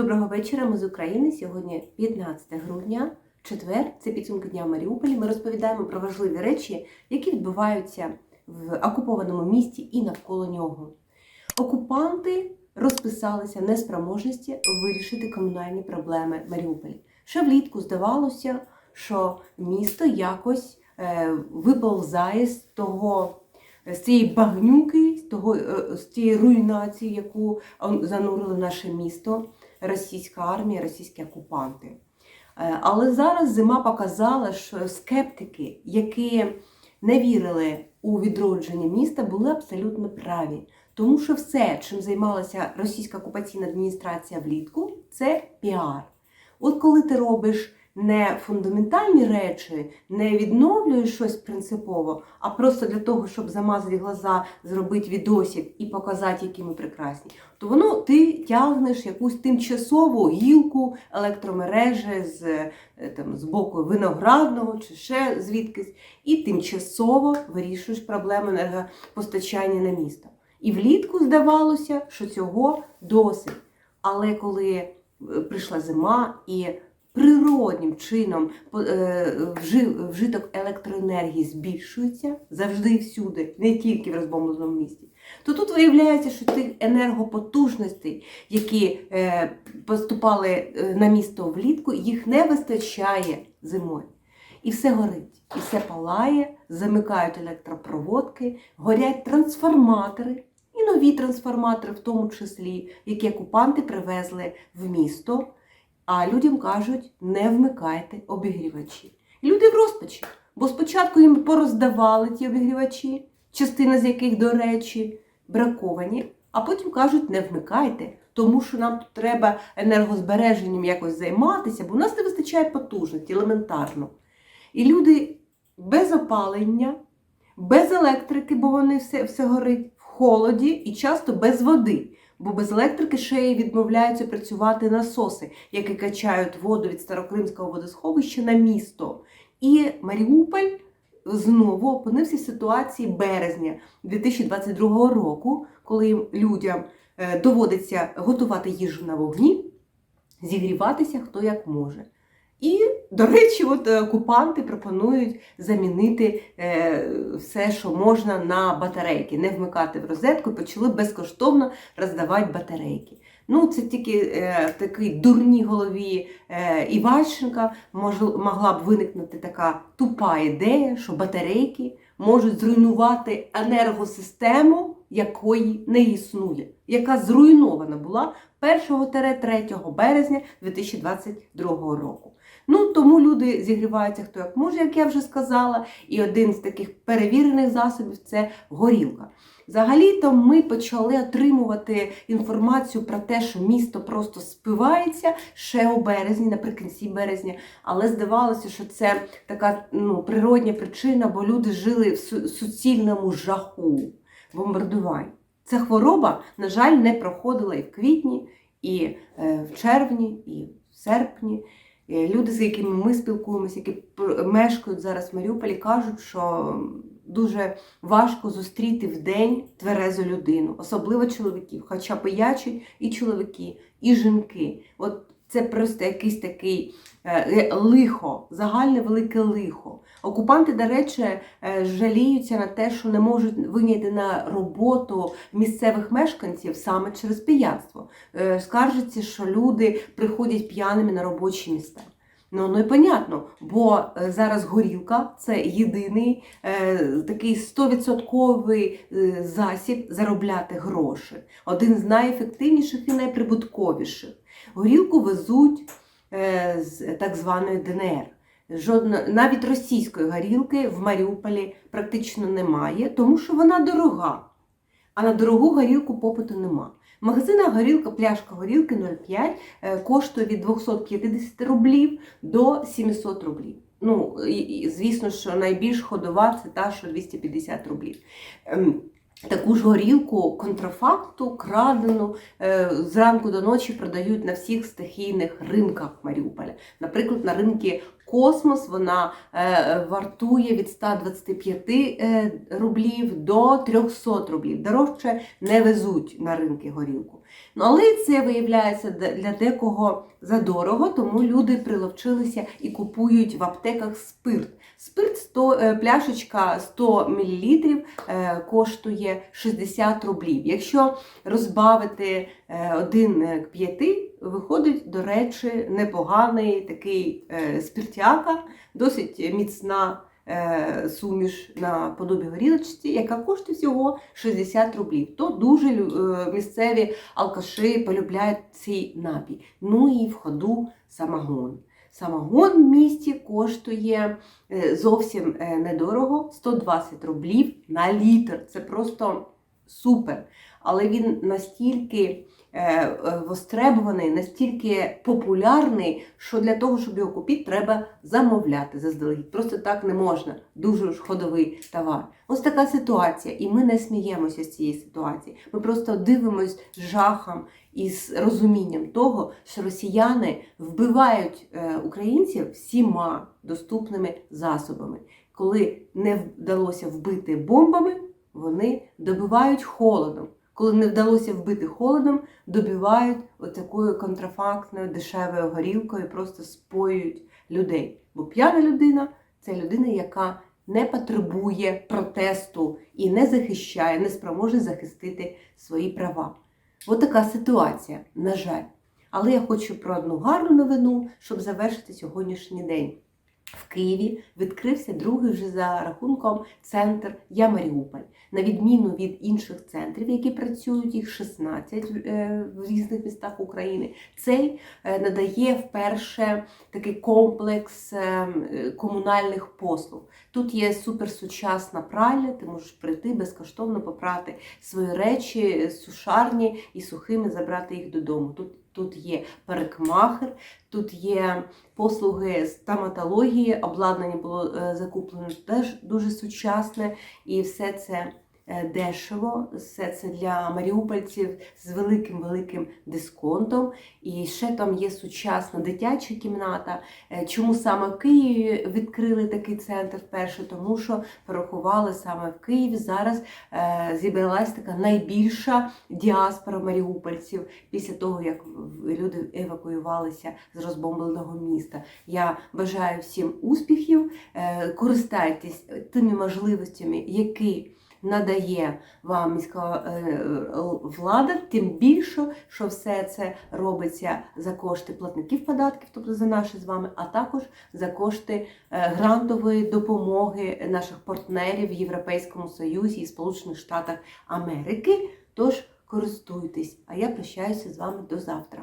Доброго вечора. Ми з України. Сьогодні 15 грудня, четвер. Це підсумки дня в Маріуполі. Ми розповідаємо про важливі речі, які відбуваються в окупованому місті і навколо нього. Окупанти розписалися неспроможності вирішити комунальні проблеми Маріуполі. Ще влітку здавалося, що місто якось е, виповзає з того. З цієї багнюки, з того е, з цієї руйнації, яку занурило наше місто, російська армія, російські окупанти. Е, Але зараз зима показала, що скептики, які не вірили у відродження міста, були абсолютно праві. Тому що все, чим займалася російська окупаційна адміністрація влітку, це піар. От коли ти робиш не фундаментальні речі, не відновлюєш щось принципово, а просто для того, щоб замазати глаза, зробити відосик і показати, які ми прекрасні, то воно ти тягнеш якусь тимчасову гілку електромережі з, е, там, з боку виноградного чи ще звідкись, і тимчасово вирішуєш проблеми енергопостачання на місто. І влітку здавалося, що цього досить. Але коли е, прийшла зима і природнім чином е, вжиток електроенергії збільшується завжди і всюди, не тільки в розбомбленому місті, то тут виявляється, що тих енергопотужностей, які е, поступали е, на місто влітку, їх не вистачає зимою. І все горить, і все палає, замикають електропроводки, горять трансформатори, і нові трансформатори, в тому числі, які окупанти привезли в місто. А людям кажуть, не вмикайте обігрівачі. Люди в розпачі, бо спочатку їм пороздавали ті обігрівачі, частина з яких, до речі, браковані, а потім кажуть, не вмикайте, тому що нам тут треба енергозбереженням якось займатися, бо у нас не вистачає потужності елементарно. І люди без опалення, без електрики, бо вони все, все горить в холоді і часто без води. Бо без електрики ще відмовляються працювати насоси, які качають воду від Старокримського водосховища на місто. І Маріуполь знову опинився в ситуації березня 2022 року, коли людям е, доводиться готувати їжу на вогні, зігріватися хто як може. І, до речі, от е, окупанти пропонують замінити е, все, що можна на батарейки, не вмикати в розетку, почали безкоштовно роздавати батарейки. Ну, це тільки е, такій дурній голові Іващенка. Могла б виникнути така тупа ідея, що батарейки можуть зруйнувати енергосистему, якої не існує, яка зруйнована була 1-3 березня 2022 року. Ну, тому люди зігріваються хто як може, як я вже сказала. І один з таких перевірених засобів це горілка. Взагалі-то ми почали отримувати інформацію про те, що місто просто спивається ще у березні, наприкінці березня. Але здавалося, що це така ну, природня причина, бо люди жили в суцільному жаху бомбардувань. Ця хвороба, на жаль, не проходила і в квітні, і е, в червні, і в серпні. Е, Люди, з якими ми спілкуємося, які мешкають зараз в Маріуполі, кажуть, що дуже важко зустріти в день тверезу людину, особливо чоловіків, хоча пиячуть і чоловіки, і жінки. От це просто якийсь такий е, лихо, загальне велике лихо. Окупанти, до речі, е, жаліються на те, що не можуть виняти на роботу місцевих мешканців саме через пияцтво. Е, Скаржаться, що люди приходять п'яними на робочі місця. Ну, ну і понятно, бо е, зараз горілка це єдиний е, такий 100% е, засіб заробляти гроші. Один з найефективніших і найприбутковіших. Горілку везуть е, з так званої ДНР. Жодно, навіть російської горілки в Маріуполі практично немає, тому що вона дорога. А на дорогу горілку попиту нема. В магазинах горілка, пляшка горілки 0,5 е, коштує від 250 рублів до 700 рублів. Ну, і, і, звісно, що найбільш ходова це та, що 250 рублів. Таку ж горілку контрафакту, крадену, е, зранку до ночі продають на всіх стихійних ринках Маріуполя. Наприклад, на ринку космос. Вона е, вартує від 125 е, рублів до 300 рублів. Дорожче не везуть на ринки горілку. Ну, але це виявляється для декого задорого, тому люди приловчилися і купують в аптеках спирт. Спирт 100, е, пляшечка 100 мл коштує 60 рублів. Якщо розбавити один к 5, виходить, до речі, непоганий такий е, спиртяка, досить міцна е, суміш на подобі горілочці, яка коштує всього 60 рублів. То дуже е, місцеві алкаші полюбляють цей напій. Ну і в ходу самогон. Самогон в місті коштує зовсім недорого 120 рублів на літр. Це просто супер. Але він настільки е, е, настільки популярний, що для того, щоб його купити, треба замовляти заздалегідь. Просто так не можна. Дуже ж ходовий товар. Ось така ситуація, і ми не сміємося з цієї ситуації. Ми просто дивимось з жахом і з розумінням того, що росіяни вбивають е, українців всіма доступними засобами. Коли не вдалося вбити бомбами, вони добивають холодом. Коли не вдалося вбити холодом, добивають отакою контрафактною дешевою горілкою, просто споюють людей. Бо п'яна людина це людина, яка не потребує протесту і не захищає, не спроможна захистити свої права. От така ситуація, на жаль. Але я хочу про одну гарну новину, щоб завершити сьогоднішній день. В Києві відкрився другий вже за рахунком центр Я Маріуполь. На відміну від інших центрів, які працюють, їх 16 е, в різних містах України. Цей е, надає вперше такий комплекс е, комунальних послуг. Тут є суперсучасна пральня, ти можеш прийти безкоштовно попрати свої речі сушарні і сухими забрати їх додому. Тут Тут є парикмахер, тут є послуги стоматології, обладнання було е, закуплено теж дуже сучасне, і все це дешево, все це для маріупольців з великим великим дисконтом. І ще там є сучасна дитяча кімната. Е, Чому саме в Києві відкрили такий центр вперше? Тому що порахували саме в Києві зараз е, зібралась така найбільша діаспора маріупольців після того, як люди евакуювалися з розбомбленого міста. Я бажаю всім успіхів, е, користайтесь тими можливостями, які надає вам міська е, влада, тим більше, що все це робиться за кошти платників податків, тобто за наші з вами, а також за кошти е, грантової допомоги наших партнерів в Європейському Союзі і Сполучених Штатах Америки. Тож користуйтесь, а я прощаюся з вами до завтра.